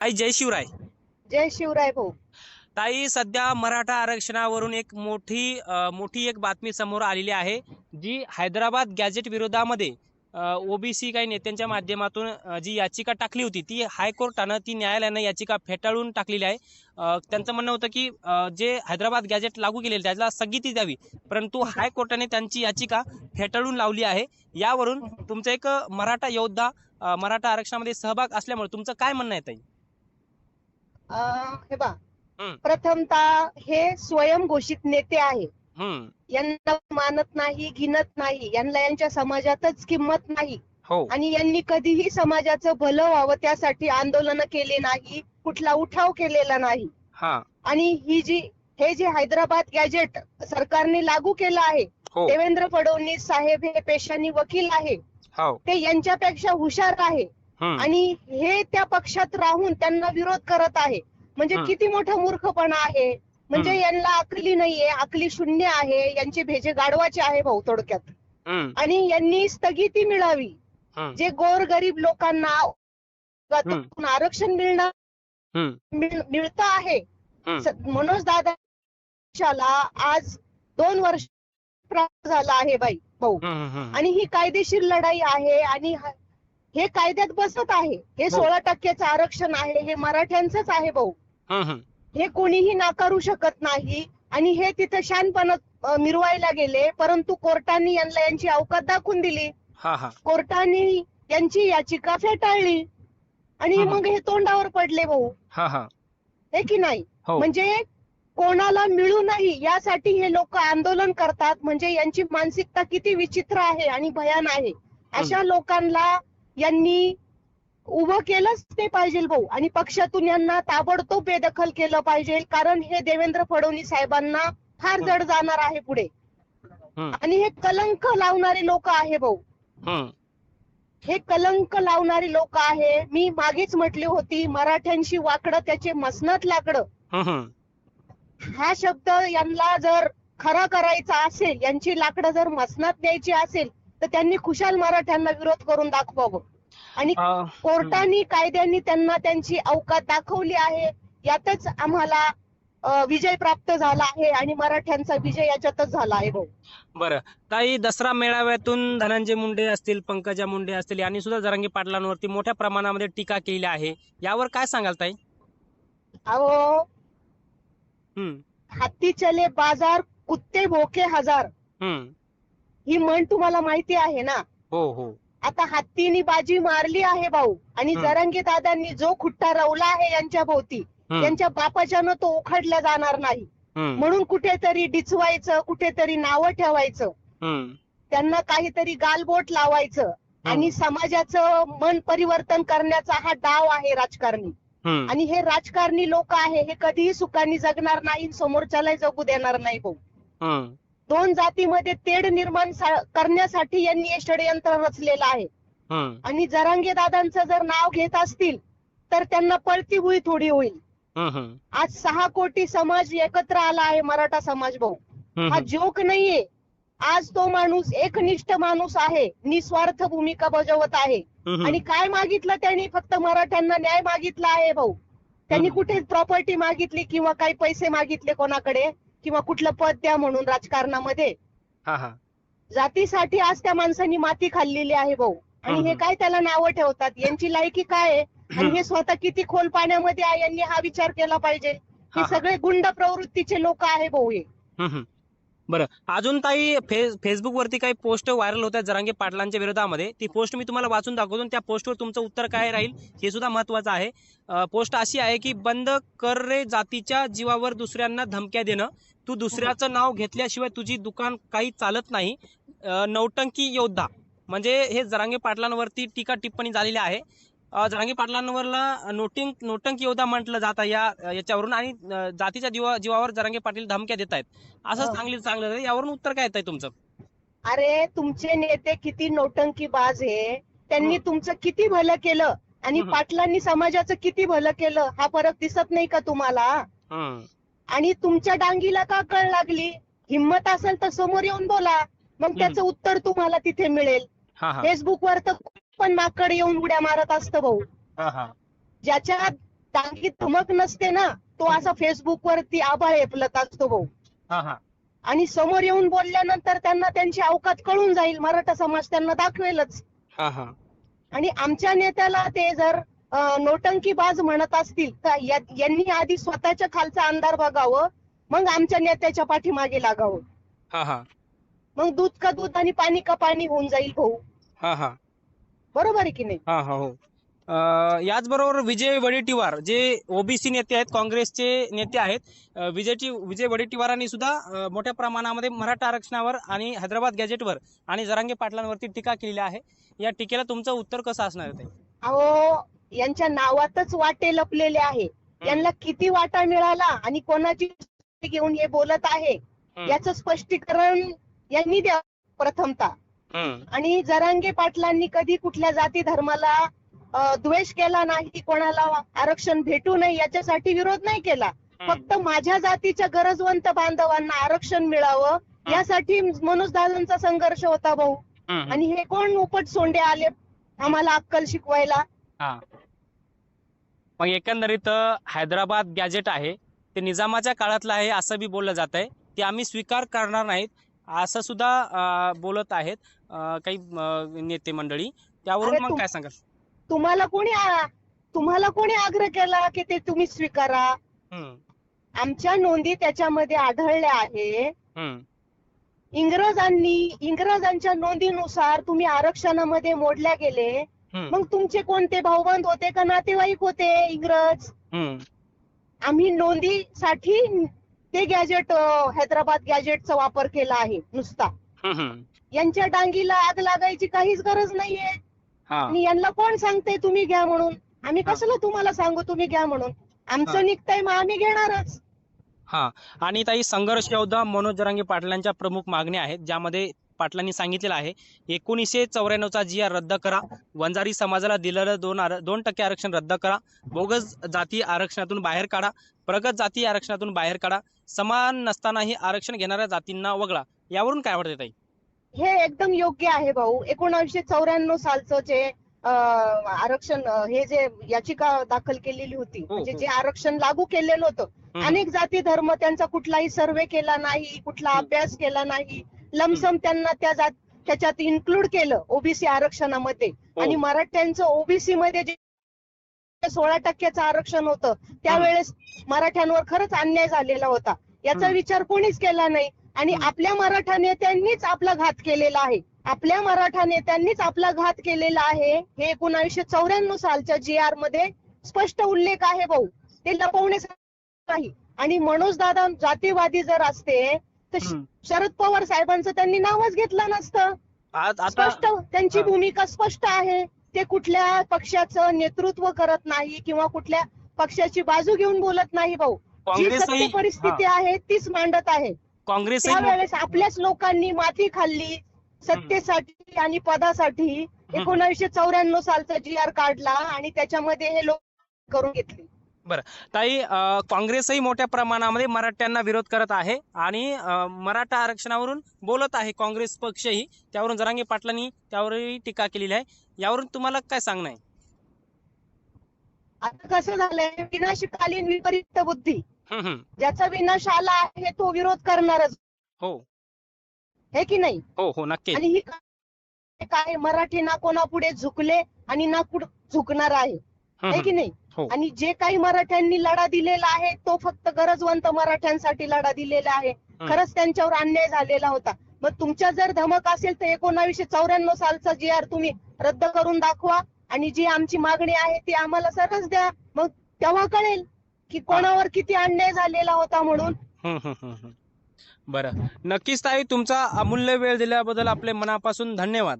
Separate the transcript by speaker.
Speaker 1: ताई जय शिवराय.
Speaker 2: जय शिवराय भाऊ.
Speaker 1: ताई सध्या मराठा आरक्षणावरून एक मोठी अ, मोठी एक बातमी समोर आलेली आहे जी हैदराबाद गॅजेट विरोधामध्ये ओबीसी काही नेत्यांच्या माध्यमातून अ, जी याचिका टाकली होती ती हायकोर्टानं ती न्यायालयानं याचिका फेटाळून टाकलेली आहे. अ, त्यांचं म्हणणं होतं की अ, जे हैदराबाद गॅजेट लागू केलेलं त्याला स्थगिती द्यावी. परंतु हायकोर्टाने त्यांची याचिका फेटाळून लावली आहे. यावरून तुमचं एक मराठा योद्धा अ, मराठा आरक्षणामध्ये सहभाग असल्यामुळे तुमचं काय म्हणणं आहे ताई?
Speaker 2: हे बा. प्रथमतः हे स्वयंघोषित नेते आहे.
Speaker 1: हम्म.
Speaker 2: यांना मानत नाही घिनत नाही. यांना यांच्या समाजातच किंमत नाही.
Speaker 1: हो.
Speaker 2: आणि यांनी कधीही समाजाचं भलं व्हावं त्यासाठी आंदोलन केले नाही कुठला उठाव केलेला नाही.
Speaker 1: हा.
Speaker 2: आणि ही जी हे जे हैदराबाद गॅजेट सरकारने लागू केलं आहे
Speaker 1: हो.
Speaker 2: देवेंद्र फडणवीस साहेब हे पेशानी वकील आहे.
Speaker 1: हो.
Speaker 2: ते यांच्यापेक्षा हुशार आहे. आणि हे त्या पक्षात राहून त्यांना विरोध करत आहे. म्हणजे. किती मोठा मूर्खपणा आहे. म्हणजे. यांना अकली नाहीये. अकली शून्य आहे. यांचे भेजे गाडवाचे आहे भाऊ थोडक्यात. आणि यांनी स्थगिती मिळावी. जे गोरगरीब लोकांना त्यातून आरक्षण मिळणार मिळतं आहे. मनोज दादाला आज दोन वर्ष झाला आहे बाई भाऊ. आणि ही कायदेशीर लढाई आहे आणि ह- कायद्यात बसत आहे. हे
Speaker 1: हो.
Speaker 2: सोळा टक्क्याचं आरक्षण आहे. हे मराठ्यांचंच आहे भाऊ. हे कोणीही नाकारू शकत नाही आणि हे तिथं शानपणा मिरवायला गेले. परंतु कोर्टाने यांना यांची अवकात दाखवून दिली. कोर्टाने यांची याचिका फेटाळली. आणि. मग हे तोंडावर पडले भाऊ.
Speaker 1: हे
Speaker 2: की नाही?
Speaker 1: हो.
Speaker 2: म्हणजे कोणाला मिळू नाही यासाठी हे लोक आंदोलन करतात. म्हणजे यांची मानसिकता किती विचित्र आहे आणि भयान आहे. अशा लोकांना यांनी उभं केलंच ते पाहिजे भाऊ. आणि पक्षातून यांना ताबडतोब बेदखल केलं पाहिजे. कारण हे देवेंद्र फडणवीस साहेबांना फार जड जाणार आहे पुढे. आणि हे कलंक लावणारे लोक आहे भाऊ. हे. कलंक लावणारी लोक आहे. मी मागेच म्हटली होती मराठ्यांशी वाकडं त्याचे मसनत लाकडं. हा शब्द यांना जर खरा करायचा असेल यांची लाकडं जर मसनात द्यायची असेल तर त्यांनी खुशाल मराठ्यांना विरोध करून दाखवावं. आणि कोर्टाने कायद्यांनी त्यांना त्यांची अवकात दाखवली आहे. यातच आम्हाला विजय प्राप्त झाला आहे आणि मराठ्यांचा विजय याच्यातच झाला आहे भाऊ.
Speaker 1: बरं. ताई दसरा मेळाव्यातून धनंजय मुंडे असतील पंकजा मुंडे असतील यांनी सुद्धा जरांगी पाटलांवरती मोठ्या प्रमाणामध्ये टीका केली आहे. यावर काय सांगाल ताई?
Speaker 2: अहो
Speaker 1: हम्म,
Speaker 2: हाती चले बाजार कुत्ते भोके हजार.
Speaker 1: हम्म.
Speaker 2: ही म्हण तुम्हाला माहिती आहे ना?
Speaker 1: हो हो.
Speaker 2: आता हत्तीनी बाजी मारली आहे भाऊ. आणि
Speaker 1: हं.
Speaker 2: जरांगे दादांनी जो खुट्टा रवला आहे यांच्या भोवती
Speaker 1: हम्म,
Speaker 2: यांच्या बापाच्यानं तो उखडला जाणार नाही.
Speaker 1: हम्म,
Speaker 2: म्हणून कुठेतरी डिचवायचं कुठेतरी नावं ठेवायचं.
Speaker 1: हम्म,
Speaker 2: त्यांना काहीतरी गालबोट लावायचं. आणि समाजाचं मन परिवर्तन करण्याचा हा डाव आहे राजकारणी.
Speaker 1: हम्म,
Speaker 2: आणि हे राजकारणी लोक आहे हे कधीही सुखाने जगणार नाही समोरच्याला जगू देणार नाही भाऊ.
Speaker 1: हम्म,
Speaker 2: दोन जातीमध्ये तेढ निर्माण करण्यासाठी यांनी हे षडयंत्र रचलेलं आहे. आणि जरांगे दादांचं जर नाव घेत असतील तर त्यांना पळती हुई थोडी होईल. आज सहा कोटी समाज एकत्र आला आहे मराठा समाज भाऊ. हा जोक नाहीये. आज तो माणूस एकनिष्ठ माणूस आहे निस्वार्थ भूमिका बजावत आहे. आणि काय मागितलं त्यांनी? फक्त मराठ्यांना न्याय मागितला आहे भाऊ. त्यांनी. कुठे प्रॉपर्टी मागितली किंवा काही पैसे मागितले कोणाकडे? किंवा कुठलं पद द्या म्हणून राजकारणामध्ये
Speaker 1: हा हा
Speaker 2: जातीसाठी आज त्या माणसांनी माती खाल्लेली आहे भाऊ आणि हे. काय त्याला नावं ठेवतात यांची लायकी काय आहे आणि. हे स्वतः किती खोल पाण्यामध्ये आहे यांनी हा विचार केला पाहिजे
Speaker 1: हा,
Speaker 2: हे
Speaker 1: हा.
Speaker 2: सगळे गुंड प्रवृत्तीचे लोक आहे भाऊ हे
Speaker 1: हम्म, हम्म. बरं. अजून ताई फेस फेसबुकवरती काही पोस्ट व्हायरल होत्या जरांगे पाटलांच्या विरोधामध्ये. ती पोस्ट मी तुम्हाला वाचून दाखवतो त्या पोस्टवर तुमचं उत्तर काय राहील हे सुद्धा महत्वाचं आहे. पोस्ट अशी आहे की बंद कर रे जातीच्या जीवावर दुसऱ्यांना धमक्या देणं. तू दुसऱ्याचं नाव घेतल्याशिवाय तुझी दुकान काही चालत नाही. नौटंकी योद्धा. म्हणजे हे जरांगे पाटलांवरती टीका टिप्पणी झालेली आहे. जरांगे पाटलांवरला नोटिंग नोटंकी योद्धा म्हटलं जातं या याच्यावरून आणि जातीच्या जीवा जीवावर जरांगे पाटील धमक्या देत आहेत. असं
Speaker 2: हो.
Speaker 1: चांगली चांगलं आहे. यावरून उत्तर काय येत तुमचं?
Speaker 2: अरे तुमचे नेते किती नोटंकी बाज आहे त्यांनी
Speaker 1: हं.
Speaker 2: तुमचं किती भलं केलं आणि
Speaker 1: हं.
Speaker 2: पाटलांनी समाजाचं किती भलं केलं हा फरक दिसत नाही का तुम्हाला? आणि तुमच्या डांगीला का कळ लागली? हिंमत असेल तर समोर येऊन बोला. मग त्याचं उत्तर तुम्हाला तिथे मिळेल.
Speaker 1: हा हा.
Speaker 2: फेसबुकवर तर पण माकड येऊन उड्या मारत असतं भाऊ.
Speaker 1: हा हा.
Speaker 2: ज्याच्या टांगी धमक नसते ना तो असा फेसबुक वरती आभाळ एपलत असतो भाऊ.
Speaker 1: हा हा.
Speaker 2: आणि समोर येऊन बोलल्यानंतर त्यांना त्यांची अवकात कळून जाईल मराठा समाज त्यांना दाखवेलच.
Speaker 1: हा हा.
Speaker 2: आणि आमच्या नेत्याला ते जर अं, नोटंकीबाज म्हणत असतील तर या- यांनी आधी स्वतःच्या खालचा अंधार बघावं मग आमच्या नेत्याच्या पाठीमागे लागावं.
Speaker 1: हा हा.
Speaker 2: मग दूध का दूध आणि पाणी का पाणी होऊन जाईल भाऊ.
Speaker 1: हा हा.
Speaker 2: बरोबर आहे की नाही
Speaker 1: हा हा हो अं, याचबरोबर विजय वडेट्टीवार जे ओबीसी नेते आहेत काँग्रेसचे नेते आहेत अं, विजयची विजय वडेट्टीवारांनी सुद्धा अं, मोठ्या प्रमाणामध्ये मराठा आरक्षणावर आणि हैदराबाद गॅजेटवर आणि जरांगे पाटलांवरती टीका केलेली आहे या टीकेला तुमचं उत्तर कसं असणार आहे ताई?
Speaker 2: अहो यांच्या नावातच वाटे लपलेले आहे यांना किती वाटा मिळाला आणि कोणाची घेऊन हे बोलत आहे. याचं स्पष्टीकरण यांनी द्या प्रथमतः. आणि जरांगे पाटलांनी कधी कुठल्या जाती धर्माला द्वेष केला नाही कोणाला आरक्षण भेटू नये याच्यासाठी विरोध नाही केला. फक्त माझ्या जातीच्या गरजवंत बांधवांना आरक्षण मिळावं यासाठी मनोज दादांचा संघर्ष होता भाऊ. आणि हे कोण उपट सोंडे आले आम्हाला अक्कल शिकवायला?
Speaker 1: हा. मग एकंदरीत हैदराबाद गॅजेट आहे. ते निजामाच्या काळातलं आहे असं बी बोललं जात आहे ते आम्ही स्वीकार करणार नाहीत असं सुद्धा बोलत आहेत. काही नेते मंडळी त्यावरून मग काय सांगाल?
Speaker 2: तुम्हाला कोणी तुम्हाला कोणी आग्रह केला की ते तुम्ही स्वीकारा? आमच्या नोंदी त्याच्यामध्ये आढळल्या आहे. इंग्रजांनी इंग्रजांच्या नोंदीनुसार तुम्ही आरक्षणामध्ये मोडल्या गेले. मग तुमचे कोणते भाऊबंद होते का नातेवाईक होते इंग्रज. आम्ही नोंदीसाठी ते गॅजेट हैदराबाद गॅजेटचा वापर केला आहे नुसता. यांच्या डांगीला आग लागायची काहीच गरज नाहीये.
Speaker 1: हा.
Speaker 2: आणि यांना कोण सांगते तुम्ही घ्या म्हणून? आम्ही कसलं तुम्हाला सांगू तुम्ही घ्या म्हणून?
Speaker 1: हा.
Speaker 2: आमचं निघतंय मग आम्ही घेणारच.
Speaker 1: हा. आणि ताई संघर्ष योद्धा मनोज जरांगे पाटलांच्या प्रमुख मागण्या आहेत ज्यामध्ये पाटलांनी सांगितलेलं आहे एकोणीसशे चौऱ्याण्णवचा जी आर रद्द करा वंजारी समाजाला दिलेलं दोन आर- दोन टक्के आरक्षण रद्द करा बोगस जाती आरक्षणातून बाहेर काढा प्रगत जाती आरक्षणातून बाहेर काढा समान नसतानाही आरक्षण घेणाऱ्या जातींना वगळा. यावरून काय वाटते ताई?
Speaker 2: हे एकदम योग्य आहे भाऊ एकोणावीसशे चौऱ्याण्णव सालचं जे अं, आरक्षण अं, हे जे याचिका दाखल केलेली होती
Speaker 1: हो,
Speaker 2: म्हणजे
Speaker 1: हो.
Speaker 2: जे आरक्षण लागू केलेलं होतं
Speaker 1: हम्म.
Speaker 2: अनेक जाती धर्म त्यांचा कुठलाही सर्वे केला नाही कुठला. अभ्यास केला नाही लमसम त्यांना त्या जात त्याच्यात इन्क्लूड केलं ओबीसी आरक्षणामध्ये
Speaker 1: हो.
Speaker 2: आणि मराठ्यांचं ओबीसी मध्ये जे सोळा टक्क्याचं आरक्षण होतं त्यावेळेस मराठ्यांवर खरंच अन्याय झालेला होता याचा
Speaker 1: हम्म.
Speaker 2: विचार कोणीच केला नाही आणि. आपल्या मराठा नेत्यांनीच आपला घात केलेला आहे. आपल्या मराठा नेत्यांनीच आपला घात केलेला आहे. हे एकोणावीसशे चौऱ्याण्णव सालच्या जी आरमध्ये स्पष्ट उल्लेख आहे भाऊ. ते लपवण्यासाठी नाही. आणि मनोज दादा जातीवादी जर असते तर. शरद पवार साहेबांचं त्यांनी नावच घेतलं नसतं. स्पष्ट त्यांची. भूमिका स्पष्ट आहे. ते कुठल्या पक्षाचं नेतृत्व करत नाही किंवा कुठल्या पक्षाची बाजू घेऊन बोलत नाही भाऊ. जी सत्य परिस्थिती आहे तीच मांडत आहे.
Speaker 1: काँग्रेसही मोठ-
Speaker 2: त्यावेळेस आपल्याच लोकांनी माती खाल्ली सत्तेसाठी आणि पदासाठी. एकोणावीसशे चौऱ्याण्णव सालचा जी आर काढला आणि त्याच्यामध्ये हे लोक करून घेतले.
Speaker 1: ताई अं, काँग्रेसही मोठ्या प्रमाणामध्ये मराठ्यांना विरोध करत आहे आणि मराठा आरक्षणावरून बोलत आहे काँग्रेस पक्षही. त्यावरून जरांगे पाटलांनी त्यावरही टीका केलेली आहे. यावरून तुम्हाला काय सांगणं आहे?
Speaker 2: आता कसं झालंय? विनाशकालीन विपरीत बुद्धी. ज्याचा विनाश आला आहे तो विरोध करणारच.
Speaker 1: हो.
Speaker 2: हे की नाही?
Speaker 1: हो हो नक्की.
Speaker 2: आणि ही काय मराठी ना कोणापुढे झुकले आणि ना कुठ झुकणार आहे? आहे की नाही?
Speaker 1: हो.
Speaker 2: आणि जे काही मराठ्यांनी लढा दिलेला आहे तो फक्त गरजवंत मराठ्यांसाठी लढा दिलेला आहे. खरंच त्यांच्यावर अन्याय झालेला होता. मग तुमच्या जर धमक असेल तर एकोणावीसशे चौऱ्याण्णव सालचा जी आर तुम्ही रद्द करून दाखवा. आणि जी आमची मागणी आहे ती आम्हाला सरच द्या. मग तेव्हा कळेल. की कोणावर किती अन्याय झालेला होता म्हणून?
Speaker 1: बरं. नक्कीच ताई तुमचा अमूल्य वेळ दिल्याबद्दल आपले मनापासून धन्यवाद.